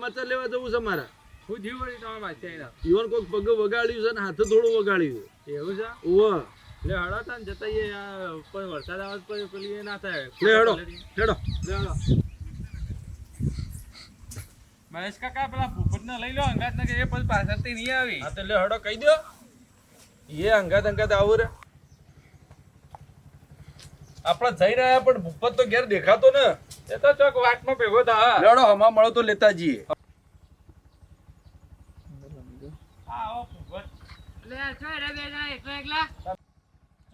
સમાચાર લેવા જવું છે મારા? હું જીવ વળી તમારા પાસે ઈવન કોઈક પગ વગાડ્યું છે ને હાથે થોડું વગાડ્યું એવું છે? ઓવ લે હળો તા જતા ઉપર વરસાદ આવે પછી પેલી એ ના થાય. લે હેડો હેડો. લે હળો. મહેશ કાકા પેલા ભૂપતને લઈ લો અંગાત ને કે એ પછી પાછળથી નહીં આવી. હા તો લે હેડો કહી દો એ અંગાત અંગાત આવું રે. આપણે જઈ રહ્યા પણ ભૂપત તો ઘેર દેખાતો ને. એ તો ચોક વાટમાં ભેગો થા. લડો હમા મળો તો લેતા જઈએ. આવો ભૂપત. લે છો રે બે જણા એકલા એકલા.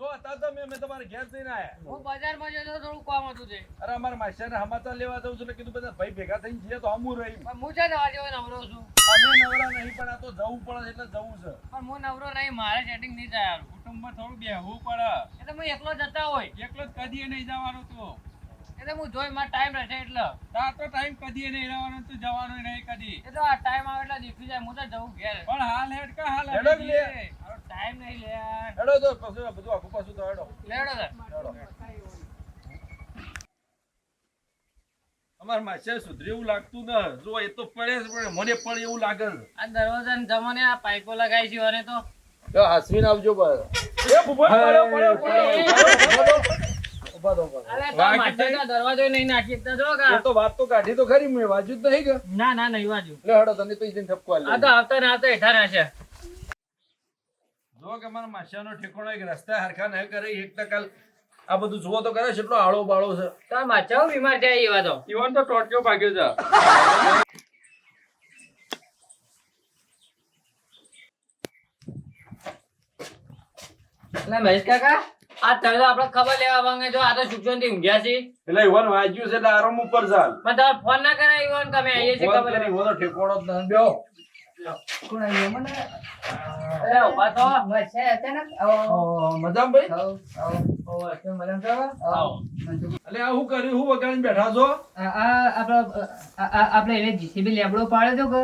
જો હતા તમારે ઘેર જઈને આયા. હું બજારમાં જતો થોડું કામ હતું છે અરે અમારા માસ્ટરને સમાચાર લેવા જવું છું એટલે કીધું બધા ભાઈ ભેગા થઈને જઈએ તો હમું રહી પણ હું છે નવા જેવો નવરો છું. અમે નવરા નહીં પણ આ તો જવું પડે એટલે જવું છે. પણ હું નવરો નહીં મારે સેટિંગ નહીં થાય કુટુંબમાં થોડું બેહવું પડે. એટલે હું એકલો જતા હોય. એકલો જ કદીએ નહીં જવાનું તું. એટલે હું જોઈ માં ટાઈમ રહેશે એટલે. તાર તો ટાઈમ કદી નહીં રહેવાનો તું જવાનું નહીં કદી. એટલે આ ટાઈમ આવે એટલે દીખી જાય હું તો જવું ઘેર. પણ હાલ હેડ કા હાલ હેડો લે. ટાઈમ નહીં લે યાર. હેડો તો પછી બધું આખું પાછું તો હેડો. લેડો. હેડો. અમાર માસે સુધરી એવું લાગતું ન. જો એ તો પડે છે પણ મને પણ એવું લાગે આ દરવાજાને જમાને આ પાઇપો લગાવી છે અને તો હાસવીને આવજો બસ. એ ભૂપત પડ્યો પડ્યો પડ્યો દરવાજો નહીં નાખી તો વાત તો કાઢી તો ખરી મેં વાજુ જ નહીં કે. ના ના નહીં વાજુ લે હેડો તને તો ઈજન ઠપકો આલી આ તો આવતા ને આવતા હેઠા ના જો કે મારા માસ્યાનો ઠેકોણો એક રસ્તા હરખા ન કરે એક ટકા આ બધું જુઓ તો કરે છે એટલો આળો બાળો છે. તો માચા બીમાર એવા તો. ઈવન તો ટોટક્યો ભાગ્યો છે. એટલે મહેશ કાકા. આ તળે આપણે ખબર લેવા માંગે છો આ તો સુક્ષણથી ઊંઘ્યા છે એટલે ઈવન વાજ્યું છે એટલે આરામ ઉપર ચાલ પણ તમારે ફોન ના કરાય ઈવન તમે આવીએ છીએ ફોન ખબર કરી, લેવા. ઈવોનો ઠેકોણો જ. અરે ઊભા થો. અ, મજામાં ભાઈ આવો. એટલે આ હું કર્યું? હું વગાડીને બેઠા છો? આપણે એને જીસીબી લેબડો પાડે તો કે?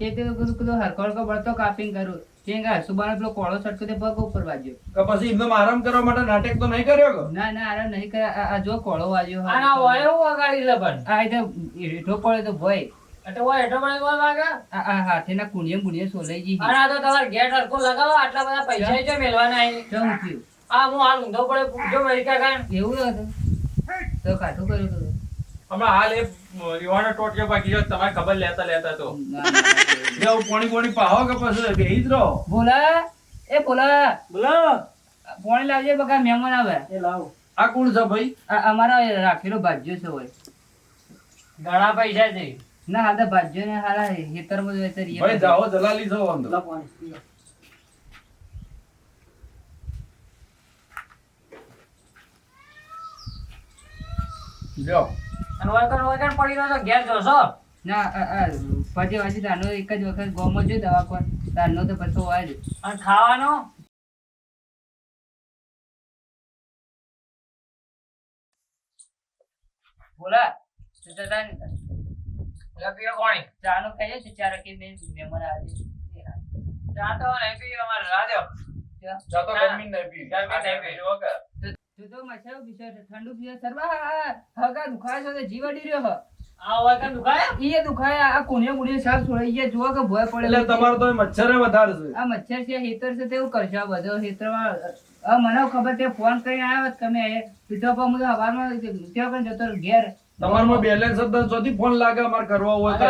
તે તે કીધું હરખો હરખો બળતો કાપિંગ કરું. તે કે હરસુબાનો પેલો કોળો છટકો તે પગ ઉપર વાજ્યો. કે પછી એમને આરામ કરવા માટે નાટક તો નહીં કર્યો કે? ના ના અરે નહીં કરે આ જો કોળો વાજ્યો હા ના હોય એવું વગાડી લે પણ. આ તો હેઠો પડે તો ભય. એટલે હોય હેઠો પડે વાગે. આ આ હાથેના કુણિયે કુણિયે સોલાઈ જઈ અને આ તો તમારે ગેટ હરખો લગાવો આટલા બધા પૈસા જો મેલવાના થયું? આ હું હાલ ઊંધો પડે પૂછજો મહેશ કાકા એવું હતું. તો કાઠું કર્યું હતું હમણાં હાલ એ ઈવાનો ટોટક્યો બાકી ગયો તમારે ખબર લેતા લેતા તો. હું પોણી પોણી પાહો કે પછી બે જ રહો. ભોલા એ ભોલા બોલો. પોણી લાવજે બકા મહેમાન આવે. આ કોણ છે ભાઈ? અમારા રાખેલો ભાજ્યો છે હોય ઘણા પૈસા છે. ના હા તો ભાજ્યો ને હારા હેતરમાં જ વેતરીએ ભાઈ જાઓ દલાલી છો અંદર લ્યો. અને વળકણ પડી રહ્યો તો ઘેર જોશો ના આ- આ પછી તારનો એક જ વખત ગોમાં જોઈ દવા કોણ તારનો તો પછી હોય જ. અને ખાવાનો? બોલા એટલે પીવો પાણી. ચાનો ખાઈએ છે ચાર કે બે મહેમાન આવે છે. ચા તો નહીં પી અમારે રાજો ચા? તો ગરમી નહીં પી ગરમી નહીં પી કે. તું તો મચાવ પીશે ઠંડુ પીશે સરવા હગા દુખાય છે જીવ અડી રહ્યો હ. આ વળકણ દુખાય ઈએ દુખાય આ કોને કોને સાફ છોડાઈ ગયા જોવા કે ભય પડે એટલે તમારે તો મચ્છરે વધારે છે. આ મચ્છર છે હેતર છે તેવું કરશે બધો હેતરમાં. આ મને ખબર તે ફોન કરીને આવ્યો તમે પીઠો પર હું હવામાં જતો ઘેર. તમારામાં બેલેન્સ જ નથી ફોન લાગે અમાર કરવા હોય તો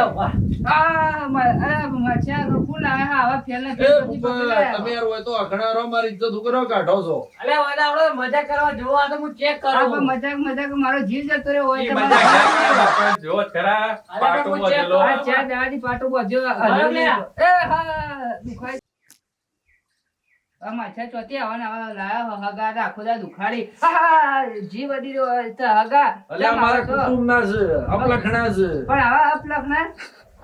આ મ- અરે મચ્છર હા આવા ફેલ પછી ભૂપત, પકડાયા. તમે યાર હોય તો અખણારો મારી ઇજ્જત ઉકરો કાઢો છો અલે હવે આપણે મજા કરવા જોવા તો હું ચેક આ પણ મજાક મજાક મારો જીવ જતો રહ્યો હોય તો મજાક કરે, જ ખરા પાટો હું વધેલો. આ ચાર દાડાથી પાટો બધ્યો આ? એ હા દુખાય મચ્છર ચોથી આવવાના આવા લાયા હગા તો આખો દા દુખાડી. હા જીવ રહ્યો હોય તો હગા. એટલે અમારા અપલખણા પણ આવા અપલખ ના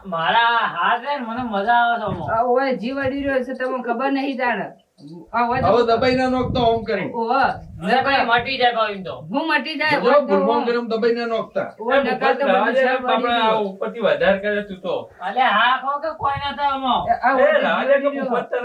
મારા હાથ મને મજા આવે. આ ઓય જીવ અડી રહ્યો છે તમને ખબર નહીં હોય હવે તો દબાઈ ના નોખતા ઓમ કરી. ઓહ મટી જાય ભાવ તો. હું મટી જાય જો હોય તો દબાઈ ના નોખતા. ઓય એ નકાર તો આ ઉપરથી વધારે કરે તું તો. અલે હા કહો કે કોઈ એ તો કે.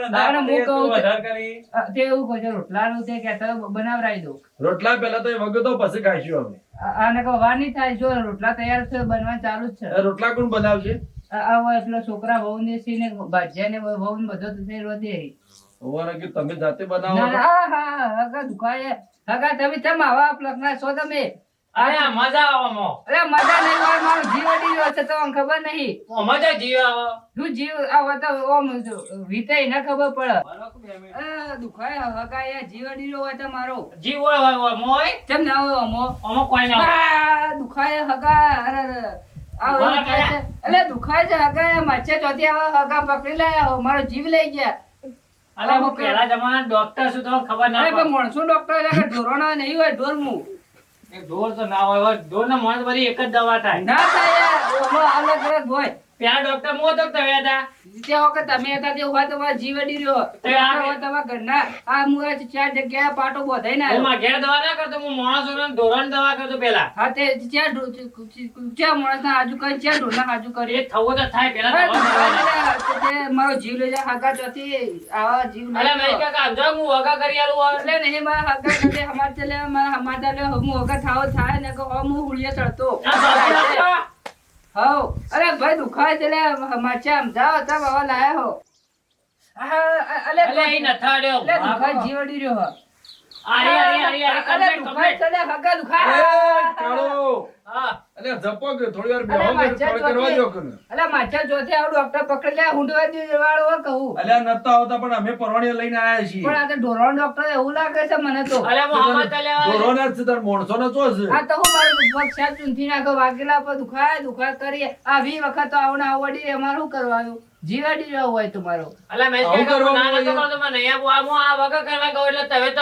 ના હું કહું તે- કરી. તે એવું કહો તે બનાવરાઈ રોટલા પહેલા તો એ પછી ખાઈશું અમે. આને કહો વાર નહીં થાય જો રોટલા તૈયાર છે બનવા ચાલુ જ છે. રોટલા કોણ બનાવશે? આ એટલે છોકરા વહુ ને સી ને ભાજ્યા ને વહુ ને બધો તો રોધે ઓવાને કે તમે જાતે બનાવો ના, હા હા હગા દુખાય હગા તમે ચમ આવા પ્લગના છો તમે? અરે મજા આવે અરે મજા નહીં હોય મારો જીવ અડી રહ્યો છે તમને ખબર નહીં? ઓ મજા જીવ આવે. શું જીવ આવો તો ઓમ વીતાય ના ખબર પડે. અરે દુખાય હગા યાર જીવ અડી રહ્યો તો મારો. જીવ હોય હોય હોય મો ના હોય અમો અમો કોઈ ના આ દુખાય હગા અરે અરે. દુખાય છે. હગા એ ચોથી આવે હગા પકડી લાયા મારો જીવ લઈ ગયા. અરે હું પહેલા જમાના ડોક્ટર છું તો ખબર ના પણ. માણસો ડોક્ટર એટલે કે ઢોરોના નહીં હોય ઢોરમું એ ઢોર તો ના હોય. ઢોર ના માણસ બધી એક જ દવા થાય ના થાય અલગ અલગ હોય પેલા ડોક્ટર મો તો તમે હતા. જે વખત તમે હતા તે હોય તમારા જીવ અડી રહ્યો. તમારા ઘરના આ મુએ ચાર જગ્યાએ પાટો બોધાઈ ના હું આવ્યો. દવા ના કરતો હું માણસોને ધોરણ દવા કરતો પેલા. હા તે ચાર ચાર ચાર માણસના આજુ કરી ચાર ઢોરના આજુ કરી. એ થવો તો થાય પેલા ને, મારો જીવ લઈ જાય હાગા ચોથી આવા જીવ અરે મેં. કાકા જો હું વગા કરી આલું એટલે નહીં મારા હાગા કરે અમાર ચલે મારા ચાલે હું વખત થાવ થાય ને કે હું હુળિયા ચડતો. હવ. અરે ભાઈ દુખાય છે લે માચા જાઓ તમે હવે લાયા હો. અલે અલે નથાડ્યો. દુખાય જીવડી રહ્યો આવું ડોક્ટર પકડી લે હુંડવા દે વાળો હો. કહું અલ્યા નતા આવતા પણ અમે પરવાણીએ લઈને આયા છીએ. પણ આ તો ઢોરણ ડોક્ટર એવું લાગે છે મને તો. અલે હું આમાં ચાલ્યા આવે. કોરોના જ છે તાર માણસોને ચો છે આ તો હું મારું પગ સાહેબ ચૂંથી નાખો વાગેલા પર દુખાય દુખાય કરી આ વી વખત આવું ને આવું અમારે શું કરવાનું? જીવાડી રહ્યો હોય તમારો. અલે મેં કાકા ના આ આ વગર કરવા ગયો એટલે તમે તો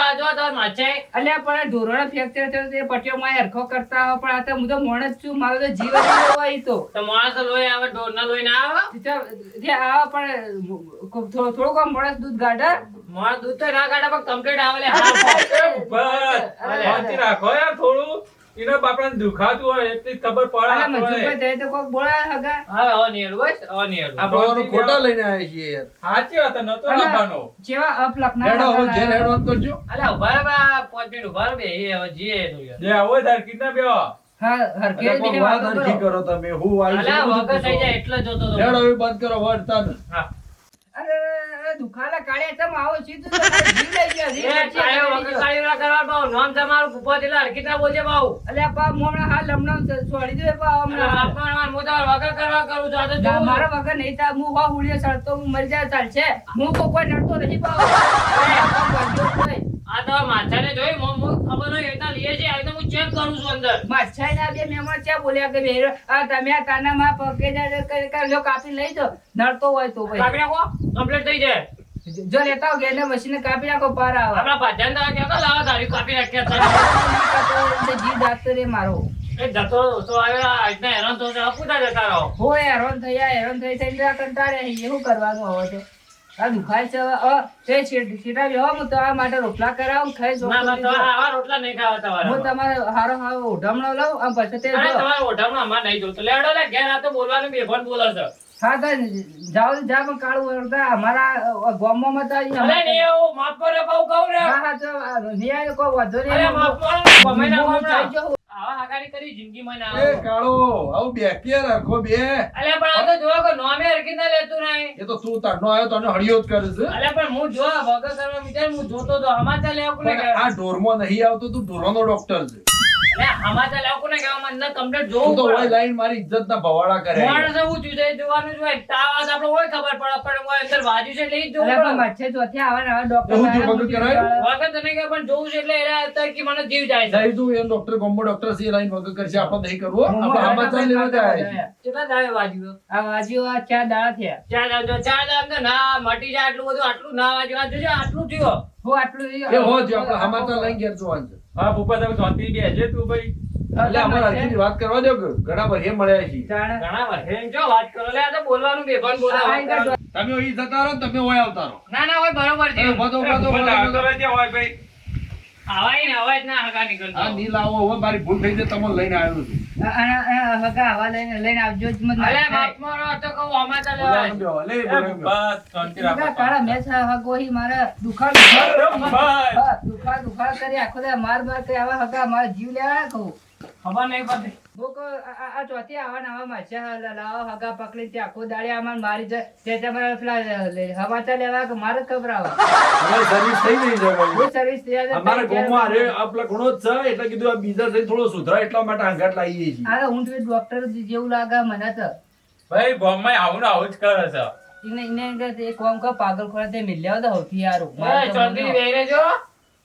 અલ્યા પણ ઢોરણ ફ્રેક્ચર થયો તે પટ્ટીઓમાં હરખો કરતા હો પણ આ તો હું તો મોણ છું. મારો તો જીવ હોય તો. તો માણસ લોહી આવે ઢોરના લોહી ના આવે? જે તે આ પણ થોડો થોડો માણસ મોણસ દૂધ કાઢે માણસ દૂધ તો ના કાઢે પણ કમ્પ્લીટ આવે હા, બસ. અરે, રાખો યાર થોડું. એને બાપડાને દુખાતું હોય એટલી ખબર પડે. મજૂરભાઈ થાય તો કોક બોલા હગા હા અનિયર નહીં અનિયર બસ, હવે નહીં હેડવું. આ ભગવાન ખોટા લઈને આયા છીએ યાર સાચી વાત ન તો લાવવાનો જેવા અફલકના હેડો હો જે હેડો તો જો અલે ઊભા રહો પાંચ મિનિટ ઊભા રહો એ હવે જીએ એનું યાર. જે આવો તાર કિડનેપ એવો હા હરકે વાત કરો. તમે હું આવી અલા, વગર થઈ જાય એટલે જોતો. હેડો બંધ કરો વર્તન હા અરે, દુખાલા કાળિયા ચમ આવો સીધું જીવ લઈ ગયો, જીવ લઈ ગયો. કરવા પાઉં. નામ તમારું. બા, હું છોડી બા, હમણાં. બાપા, હું તમારે વગર કરવા કરું છું. આ તો ના, મારા વગર નહીં તા હું હો હુળીએ ચડતો હું મરી જાય ચાલશે હું કોઈ કોઈ નડતો નથી પાવ આ તો માથાને જોઈ, મોં- મોં ખબર હોય એટલા છે. આ તો હું check કરું છું અંદર. માછાઈ ના બે મહેમાન છે બોલ્યા કે બેરો આ તમે આ તાના માં પગે કરી કરી લો કાપી લઈ દો નડતો હોય તો ભાઈ કાપી નાખો, complete થઈ જાય. જો લેતા હોય ગેલે મશીન કાપી નાખો પાર આવે આપણા ભાજન તો કે લાવો તારી કાપી નાખીએ અત્યારે. જીવ મારો એ જતો તો આવ્યો, હેરાન હોય, પૂછા જતા રહો. હોય હેરાન થયા હેરાન થઈ થઈ કંટાળ્યા કંટાળે શું કરવાનું હવે તો આ દુખાય છે હવે. તે છીટા બેહો હું તમારા માટે રોટલા કરાવું ખાઈ ના, ના, જો આવા રોટલા નહીં ખાવા તમારે. હું તમારે હારો હારો ઉઢામણો લઉં આમ પછી તે. તમારે ઓઢામણું અમારે નહીં જોતું. લેડો લે, ઘેર આ તો બોલવાનું બોલે છે. હા તો જાઓ તો જા પણ કાળું વળતા અમારા ગામમાં તો માફ કરો, કહું, કહું ને. હા હા તો આ નહીં આવે કોઈ નહીં. માફ કરો, ગમે ના હું ગમે ના. થઈ જાઉં. આવા હાગારી કરી જિંદગીમાં ના એ કાળો આવું બેકીએ રાખો બે. અલે, પણ આ તો જોવો કે નોમે ના લેતું નહીં. એ. તો તું તારનો આવ્યો તને હળિયો જ કરે છે. અલે, પણ હું જો વગર કરવા વિચાર હું જોતો તો સમાચાર લેવા? આ ઢોરમાં નહીં આવતો તું ઢોરનો ડોક્ટર છે. અલે, સમાચાર ને કોને મને complete જોવું તો હોય લાઈન મારી ઇજ્જત ના ભવાડા કરે માણસે જોવાનું જ હોય. તાવ આપણે હોય ખબર પડે, પણ અંદર છે એટલે ઈ જોવું પણ પડે. ચોથી આવે ડોક્ટર કરાયું? તને જોવું છે એટલે એના અત્યારે કે મને જીવ જાય છે. તું એ ડોક્ટર ગોમ્બો ડોક્ટર સી લાઈન વગર કરશે આપણે નહીં કરવું આપણે મારા લેવા જ કેટલા દાડે વાજ્યું? આ વાજ્યો આ ચાર દાડા થયા ચાર દાડે ચાર દાડે ના મટી જાય આટલું બધું આટલું ના વાજ્યું આ જોજો આટલું થયું હું આટલું એ હો જ આપણે સમાચાર લઈને ઘેર જોવાનું છે હા ભૂપા તમે શાંતિ બેસજે તું ભાઈ. એટલે અમારે હરખીની વાત કરવા દો કે ઘણા બધા મળ્યા છે. ઘણા વર્ષે એમ વાત કરો. લે આ તો બોલવાનું બેભાન બોલે આ વાત અહીં કરો. તમે જતા રહો તમે ઓય આવતા રહો. ના ના હોય બરોબર છે. બધો બધો હોય ભાઈ. આવાય ને અવાજ ના હગા નીકળતો. આ નીલ આવો હવે મારી ભૂલ થઈ જાય તમને લઈને આવ્યો છું. આ- આ- આ હગા હવા લઈને લઈને આવજો જ મત અલે બાપ મારો તો કહું આમાં તો લે, શાંતિ રાખો કાળા હગો હી મારા દુખા દુખા. દુખા દુખા કરી આખો દે માર માર કે આવા હગા મારા જીવ લેવા કહું. ખબર નહીં પડતી. ભૂકો આ- આ આ ચોથી આવા ને આવા લાવો હગા પકડી તે આખો દાડી આમાં મારી જાય તે તમારે પેલા હવાચા લેવા કે મારે જ ખબરાવો સર્વિસ થઈ ગઈ છે ભાઈ. હું સર્વિસ તૈયાર જ અમારા થઈ ગામમાં ગયા. અરે આ પેલા ઘણો જ છે એટલે કીધું આ બીજા સહી થોડો સુધરા એટલા માટે આઘાત લાવીએ છીએ આ તો હું તો ડોક્ટર જેવું લાગે મને તો. ભાઈ ગામમાં આવું ને આવું જ કરે છે. એને એને અંદર કોમ કો પાગલ ખોરા તે મિલ્યા તો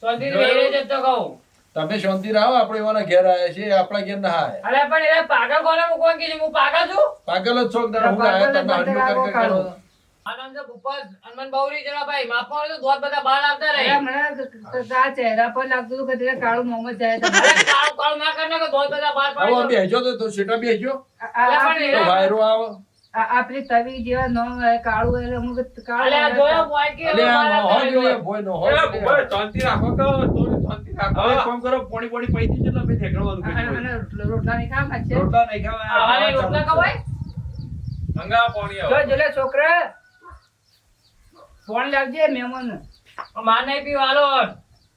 સૌથી રહેજો તો કહું. તમે શાંતિ રહો આપણે એવાના ઘેર આવ્યા છીએ આપણા ઘેર ના આયા. અરે પણ એને પાગલ કોને મૂકવા કીધી? હું પાગલ છું? પાગલ જ છોક દાડા હું આયા તમે બંધ કર કર કરો. રાખો આ નામ છે ભૂપત હનુમાન બાવરી જરા ભાઈ હોય તો ધોધ બધા બહાર આવતા અરે રહે મને ક- ચહેરા પર લાગતું કે તેરા કાળું મોં જ જાય તો કાળું કાળું ના કર કે ધોધ બધા બહાર પડે હવે દો. તો સીટા આ- અરે પણ તો વાયરો આવો આ- આ તવી જેવા ન હોય, કાળું એટલે અમુક કાળું અલે હોય જોયો બોય કે અલે આ નો હોય બહાર ભોય નો હોય ભૂપત, શાંતિ રાખો કહો, તોરી શાંતિ રાખો. હવે કોમ કરો પોણી પોણી પૈતી ઢેકણવાનું અને- કરીએ. અને રોટલા- નહીં ખાવા છે? રોટલા નહીં ખાવા નહીં રોટલા ખવાય? મંગાવો પાણી જો જલે છોકરા ફોન લાવજે મહેમાન માને નહીં પીવા હાલો.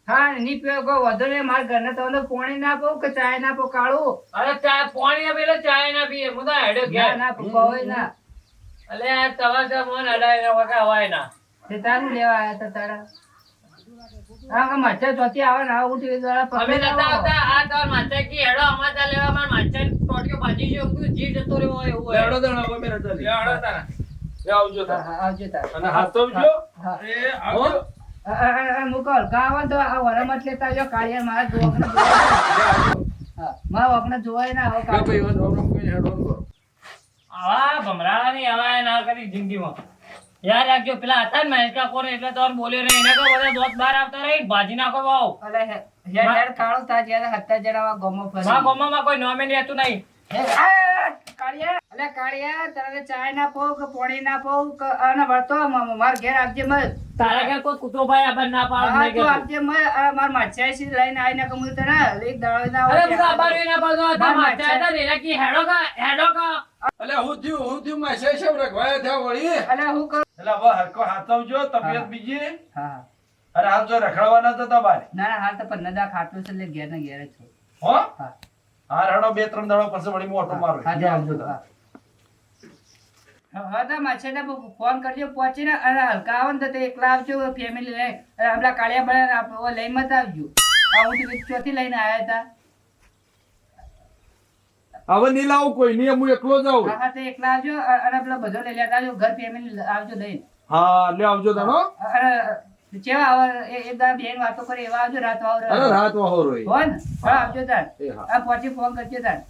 હા ની પીવા કોઈ વધુ નહીં મારા ઘરને તમને પોણી ના પાઉં કે ચાય ના પાઉં કાળું? અરે ચા પાણી ના પીલે ચાય ના પીએ. હું તો ના ઘેર. ના પવાય ના. અલે આ તવા તો મોન અડાય ના વગા હવાય ના. તે તારું લેવા આયા તા તારા. હા હા મચ્છર ચોથી આવે ને આવું ઉઠી દ્વારા અમે નતા આવતા. આ તાર માથે કી હેડો અમાર લેવા માર માથે ટોટિયો ભાજી જો જતો રહ્યો હોય એવું હોય. હવે લે, તારા. આવજો હા, આવજો તાર અને હાથ તો જો હા. એ આવજો. આ- આ- આ- આ મૂકો હલકા આવે ને તો આ વરામત લેતા આવજો કાળિયા મારા જોવાકને મારા વખને જોવાય ના આવો ભાઈ હેડવાનું કરો. આવા ના જિંદગીમાં યાદ રાખજો પેલા હતા ને મહેશકા કોને એટલે તો બોલ્યો નહીં એના કો બધા દોસ્ત બહાર આવતા રહી ભાજી નાખો વાવ અલે હેડ હેડ કાળો તા જ્યારે હત્તા જણાવા ગોમો ફરી. મા ગોમાં કોઈ નોમે રહેતું નહીં કાળિયા. અલે કાળિયા તારે ચાય ના પાઉં કે પોણી ના પાઉં કે આને વળતો માર ઘેર આપજે મત તારા ઘેર કોઈ કૂતરો ભાઈ આબર ના પાડ આપજે લઈને તને એક દાડો ના અરે બધા આબાર ના પાડતો. હતા માર માથે હતા કી હેડો કા હેડો કા. અલે હું થયું હું થયું માસે શેમ રખવાયા થયા વળી. અલે હું કરું એટલે હવે હરકો હાથવજો તબિયત બીજી. હા. અને હાલ જો રખડવાના તો તમારે. ના ના હાલ તો પન્ના દા ખાટલું છે એટલે ઘેર ને ઘેર જ છું. હો? હા. હા રડો બે ત્રણ દાડો પછી વળી મોટો મારું. હા આવજો હા. હા તો માછીને ફોન કરજો પહોંચીને અને હલકા આવો ને તો એકલા આવજો ફેમિલી લઈ અને હમણાં કાળિયા બળે આપણે લઈને મત આવજો. આ હું ચોથી લઈને આવ્યા હતા. હવે નહીં લાવું કોઈ નહીં હું એકલો જાઉં હા હા તો એકલા આવજો અને પેલા બધો લઈ લેતા આવજો ઘર ફેમિલી આવજો લઈને. હા લે આવજો તારો આવે એ દા બેન વાતો કરે એવા આવજો રાત વાવ અરે રાત વહોર હોય ને હા આવજો તાર. આ પછી ફોન કરજો તાર.